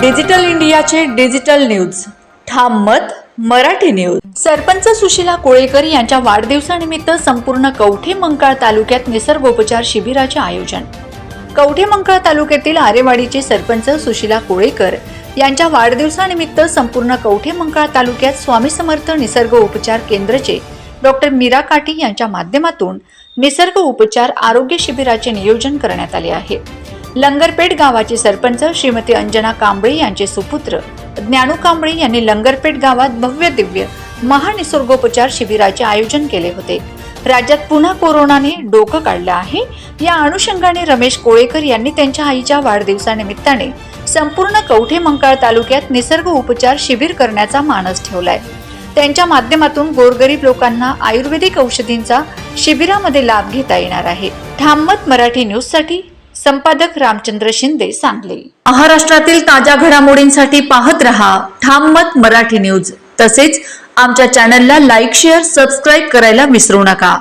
Digital इंडियाचे digital news. ठाम मत मराठी न्यूज. सरपंच सुशीला कोळेकर यांच्या वाढदिवसानिमित्त संपूर्ण कवठे मंकाळ तालुक्यात निसर्गोपचार शिबिराचे आयोजन. कवठे मंकाळ तालुक्यातील आरेवाडीचे सरपंच सुशीला कोळेकर यांच्या वाढदिवसानिमित्त संपूर्ण कवठे मंकाळ तालुक्यात स्वामी समर्थ निसर्ग उपचार केंद्रचे डॉक्टर मीरा काटी यांच्या माध्यमातून निसर्ग उपचार आरोग्य शिबिराचे नियोजन करण्यात आले आहे. लंगरपेठ गावाचे सरपंच श्रीमती अंजना कांबळे यांचे सुपुत्र ज्ञानू कांबळे यांनी लंगरपेठ गावात भव्य दिव्य महानिसर्गोपचार शिबिराचे आयोजन केले होते. राज्यात पुन्हा कोरोनाने डोकं काढलं आहे. या अनुषंगाने रमेश कोळेकर यांनी त्यांच्या आईच्या वाढदिवसानिमित्ताने संपूर्ण कवठे मंकाळ तालुक्यात निसर्ग उपचार शिबिर करण्याचा मानस ठेवलाय. त्यांच्या माध्यमातून गोरगरीब लोकांना आयुर्वेदिक औषधींचा शिबिरामध्ये लाभ घेता येणार आहे. ठाममत मराठी न्यूजसाठी संपादक रामचंद्र शिंदे सांगले. महाराष्ट्रातील ताज्या घडामोडींसाठी पाहत रहा ठाममत मराठी न्यूज. तसेच आमच्या चॅनलला लाईक शेअर सबस्क्राईब करायला विसरू नका.